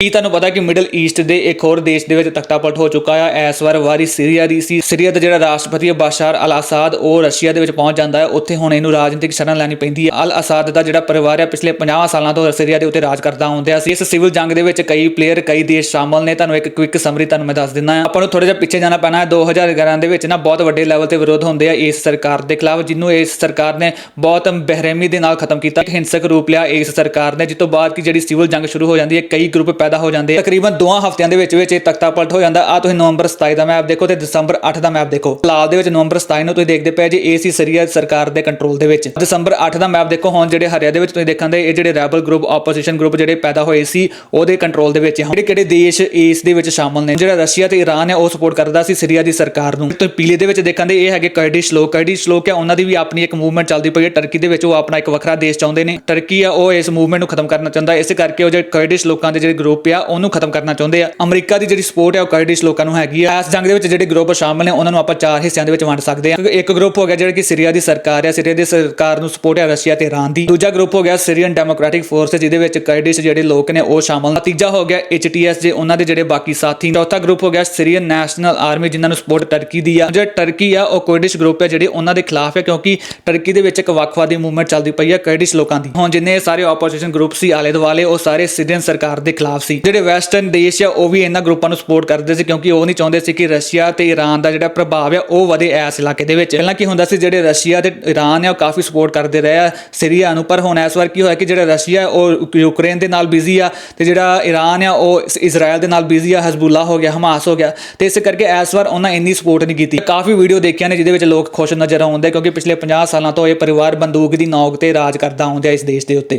ਕੀ ਤੁਹਾਨੂੰ ਪਤਾ ਕਿ ਮਿਡਲ ਈਸਟ ਦੇ ਇੱਕ ਹੋਰ ਦੇਸ਼ ਦੇ ਵਿੱਚ ਤਖਤਾਪਲਟ ਹੋ ਚੁੱਕਾ ਆ? ਇਸ ਵਾਰ ਵਾਰੀ ਸੀਰੀਆ ਦੀ ਸੀ ਸੀਰੀਆ ਦਾ ਜਿਹੜਾ ਰਾਸ਼ਟਰਪਤੀ ਹੈ ਬਾਸ਼ਾਰ ਅਲ ਅਸਾਦ ਉਹ ਰਸ਼ੀਆ ਦੇ ਵਿੱਚ ਪਹੁੰਚ ਜਾਂਦਾ ਹੈ ਉੱਥੇ ਹੁਣ ਇਹਨੂੰ ਰਾਜਨੀਤਿਕ ਸ਼ਰਨ ਲੈਣੀ ਪੈਂਦੀ ਹੈ ਅਲ ਅਸਾਦ ਦਾ ਜਿਹੜਾ ਪਰਿਵਾਰ ਹੈ ਪਿਛਲੇ 50 ਸਾਲਾਂ ਤੋਂ ਸੀਰੀਆ ਦੇ ਉੱਤੇ ਰਾਜ ਕਰਦਾ ਆਉਂਦਿਆ ਸੀ। ਇਸ ਸਿਵਲ ਜੰਗ ਦੇ ਵਿੱਚ ਕਈ ਪਲੇਅਰ ਕਈ ਦੇਸ਼ ਸ਼ਾਮਲ ਨੇ। ਤੁਹਾਨੂੰ ਇੱਕ ਕੁਇਕ ਸਮਰੀ ਤੁਹਾਨੂੰ ਮੈਂ ਦੱਸ ਦਿੰਦਾ ਹਾਂ ਆਪਾਂ ਨੂੰ ਥੋੜਾ ਜਿਹਾ ਪਿੱਛੇ ਜਾਣਾ ਪੈਣਾ ਹੈ 2011 ਦੇ ਵਿੱਚ ਨਾ ਬਹੁਤ ਵੱਡੇ ਲੈਵਲ ਤੇ ਵਿਰੋਧ ਹੁੰਦੇ ਆ ਇਸ ਸਰਕਾਰ ਦੇ ਖਿਲਾਫ, ਜਿਹਨੂੰ ਇਸ ਸਰਕਾਰ ਨੇ ਬਹੁਤ ਬਹਿਰਮੀ ਦੇ ਨਾਲ ਖਤਮ ਕੀਤਾ। ਹਿੰਸਕ ਰੂਪ ਲਿਆ ਇਸ ਸਰਕਾਰ ਨੇ ਜਿਸ ਤੋਂ ਬਾਅਦ ਕਿ ਜਿਹੜੀ ਸਿਵਲ ਜੰਗ ਸ਼ੁਰੂ ਹੋ ਜਾਂਦੀ ਹੈ, ਕਈ ਗਰੁੱਪ ਪੈਦਾ ਹੋ ਜਾਂਦੇ ਆ। ਤਕਰੀਬਨ ਦੋਆਂ ਹਫ਼ਤਿਆਂ ਦੇ ਵਿੱਚ ਵਿੱਚ ਇਹ ਤਖਤਾ ਪਲਟ ਹੋ ਜਾਂਦਾ। ਆ ਤੁਸੀਂ ਨਵੰਬਰ 27 ਦਾ ਮੈਪ ਦੇਖੋ ਤੇ ਦਸੰਬਰ 8 ਦਾ ਮੈਪ ਦੇਖੋ। ਫਿਲਹਾਲ ਦੇ ਵਿੱਚ ਨਵੰਬਰ 27 ਨੂੰ ਤੁਸੀਂ ਦੇਖਦੇ ਪਏ ਜੇ ਇਹ ਸੀ ਸਰਕਾਰ ਦੇ ਕੰਟਰੋਲ ਦੇ ਵਿੱਚ। ਦਸੰਬਰ 8 ਦਾ ਮੈਪ ਦੇਖੋ, ਹੁਣ ਜਿਹੜੇ ਹਰਿਆ ਦੇ ਵਿੱਚ ਤੁਸੀਂ ਦੇਖਾਂਦੇ ਇਹ ਜਿਹੜੇ ਰੈਬਲ ਗਰੁੱਪ ਆਪੋਜੀਸ਼ਨ ਗਰੁੱਪ ਜਿਹੜੇ ਪੈਦਾ ਹੋਏ ਸੀ, ਉਹਦੇ ਕੰਟਰੋਲ ਦੇ ਵਿੱਚ ਜਿਹੜੇ ਕਿਹੜੇ ਦੇਸ਼ ਇਸ ਦੇ ਵਿੱਚ ਸ਼ਾਮਲ ਨੇ? ਜਿਹੜਾ ਰਸ਼ੀਆ ਤੇ ਈਰਾਨ ਹੈ ਉਹ ਸਪੋਰਟ ਕਰਦਾ ਸੀ ਸੀਰੀਆ ਦੀ ਸਰਕਾਰ ਨੂੰ। ਤੇ ਪੀਲੇ ਦੇ ਵਿੱਚ ਦੇਖਾਂਦੇ ਇਹ ਹੈਗੇ ਕਰਡਿਸ਼ ਲੋਕ। ਕਰਡਿਸ਼ ਲੋਕ ਹੈ ਉਹਨਾਂ ਦੀ ਵੀ ਆਪਣੀ ਇੱਕ ਮੂਵਮੈਂਟ ਚੱਲਦੀ ਪਈ ਹੈ। ਟਰਕੀ ਦੇ ਵਿੱਚ ਉਹ ਆਪਣਾ ਇੱਕ ਵੱਖਰਾ ਦੇਸ਼ ਚਾਹੁੰਦੇ ਨੇ। ਟਰਕੀ ਆ, ਉਹ ਇਸ ਮੂਵਮੈਂਟ ਨੂੰ ਖਤਮ ਕਰਨਾ ਚਾਹੁੰਦਾ। ਹੈ ਇਸੇ ਕਰਕੇ ਉਹ ਜਿਹੜੇ ਕਰਡਿਸ਼ ਲੋਕਾਂ ਦੇ ਜਿਹੜੇ ਗਰੁੱਪ ਆ ਉਹਨੂੰ ਖਤਮ ਕਰਨਾ ਚਾਹੁੰਦੇ ਆ। ਅਮਰੀਕਾ ਦੀ ਜਿਹੜੀ ਸਪੋਰਟ ਹੈ ਉਹ ਕਰਡਿਸ਼ ਲੋਕਾਂ ਨੂੰ ਹੈਗੀ ਆ। ਇਸ ਜੰਗ ਦੇ ਵਿੱਚ ਜਿਹੜੇ ਗਰੁੱਪ ਸ਼ਾਮਲ ਨੇ, ਉਹਨਾਂ ਨੂੰ ਆਪਾਂ ਚਾਰ ਹਿੱਸਿਆਂ ਦੇ ਵਿੱਚ ਵੰਡ ਸਕਦੇ ਆ। ਇੱਕ ਗਰੁੱਪ ਹੋ ਗਿਆ ਜਿਹੜਾ ਕਿ ਸੀਰੀਆ ਦੀ ਸਰਕਾਰ ਹੈ ਸੀਰੀਆ ਦੀ ਸਰਕਾਰ ਨੂੰ ਸਪੋਰਟ ਹੈ ਰਸ਼ੀਆ ਤੇ ਇਰਾਨ ਦੀ। ਦੂਜਾ ਗਰੁੱਪ ਹੋ ਗਿਆ ਸੀਰੀਅਨ ਡੈਮੋਕ੍ਰੈਟਿਕ ਫੋਰਸ ਜਿਹਦੇ ਵਿੱਚ ਕਰਡਿਸ਼ ਜਿਹੜੇ ਲੋਕ ਨੇ, ਉਹ ਸ਼ਾਮਲ ਨੇ। ਤੀਜਾ ਹੋ ਗਿਆ ਐਚਟੀਐਸ ਜੇ ਉਹਨਾਂ ਦੇ ਜਿਹੜੇ ਬਾਕੀ ਸਾਥੀ ਚੌਥਾ ਗਰੁੱਪ ਹੋ ਗਿਆ ਸੀਰੀਅਨ ਨੈਸ਼ਨਲ ਆਰਮੀ ਜਿਨ੍ਹਾਂ ਨੂੰ ਸਪੋਰਟ ਟਰਕੀ ਦੀ ਆ। ਜਿਹੜਾ ਟਰਕੀ ਆ, ਉਹ ਕੁਰਡਿਸ਼ ਗਰੁੱਪ ਹੈ ਜਿਹੜੇ ਉਹਨਾਂ ਦੇ ਖਿਲਾਫ ਹੈ ਕਿਉਂਕਿ ਟਰਕੀ ਦੇ ਵਿੱਚ ਇੱਕ ਵੱਖਵਾਦੀ ਮੂਵਮੈਂਟ ਚੱਲਦੀ ਪਈ ਹੈ ਕਰਡਿਸ਼ ਲੋਕਾਂ ਦੀ। ਹੁਣ ਜਿੰਨੇ ਸਾਰੇ ਆਪੋਜੀਸ਼ਨ ਗਰੁੱਪ ਸੀ ਆਲੇ ਦੁਆਲੇ ਉਹ ਸਾਰੇ ਸੀਰੀਅਨ ਸਰਕਾਰ ਦੇ ਖਿਲਾਫ ਸੀ। ਜਿਹੜੇ ਵੈਸਟਰਨ ਦੇਸ਼ ਆ, ਉਹ ਵੀ ਇਹਨਾਂ ਗਰੁੱਪਾਂ ਨੂੰ ਸਪੋਰਟ ਕਰਦੇ ਸੀ ਕਿਉਂਕਿ ਉਹ ਨਹੀਂ ਚਾਹੁੰਦੇ ਸੀ ਕਿ ਰਸ਼ੀਆ ਤੇ ਈਰਾਨ ਦਾ ਜਿਹੜਾ ਪ੍ਰਭਾਵ ਆ, ਉਹ ਵਧੇ ਇਸ ਇਲਾਕੇ ਦੇ ਵਿੱਚ। ਪਹਿਲਾਂ ਕੀ ਹੁੰਦਾ ਸੀ, ਜਿਹੜੇ ਰਸ਼ੀਆ ਤੇ ਈਰਾਨ ਆ, ਉਹ ਕਾਫੀ ਸਪੋਰਟ ਕਰਦੇ ਰਹੇ ਆ ਸੀਰੀਆ ਨੂੰ। ਪਰ ਹੁਣ ਇਸ ਵਾਰ ਕੀ ਹੋਇਆ ਕਿ ਜਿਹੜਾ ਰਸ਼ੀਆ, ਉਹ ਯੂਕਰੇਨ ਦੇ ਨਾਲ ਬਿਜ਼ੀ ਆ ਤੇ ਜਿਹੜਾ ਈਰਾਨ ਆ, ਉਹ ਇਜ਼ਰਾਈਲ ਦੇ ਨਾਲ ਬਿਜ਼ੀ ਆ, ਹਜ਼ਬੁੱਲਾ ਹੋ ਗਿਆ, ਹਮਾਸ ਹੋ ਗਿਆ। ਤੇ ਇਸ ਕਰਕੇ ਇਸ ਵਾਰ ਉਹਨਾਂ ਇੰਨੀ ਸਪੋਰਟ ਨਹੀਂ ਕੀਤੀ। ਕਾਫੀ ਵੀਡੀਓ ਦੇਖਿਆ ਨੇ ਜਿਹਦੇ ਵਿੱਚ ਲੋਕ ਖੁਸ਼ ਨਜ਼ਰ ਆਉਂਦੇ ਕਿਉਂਕਿ ਪਿਛਲੇ 50 ਸਾਲਾਂ ਤੋਂ ਇਹ ਪਰਿਵਾਰ ਬੰਦੂਕ ਦੀ ਨੌਕ ਤੇ ਰਾਜ ਕਰਦਾ ਆਉਂਦਾ ਇਸ ਦੇਸ਼ ਦੇ ਉੱਤੇ।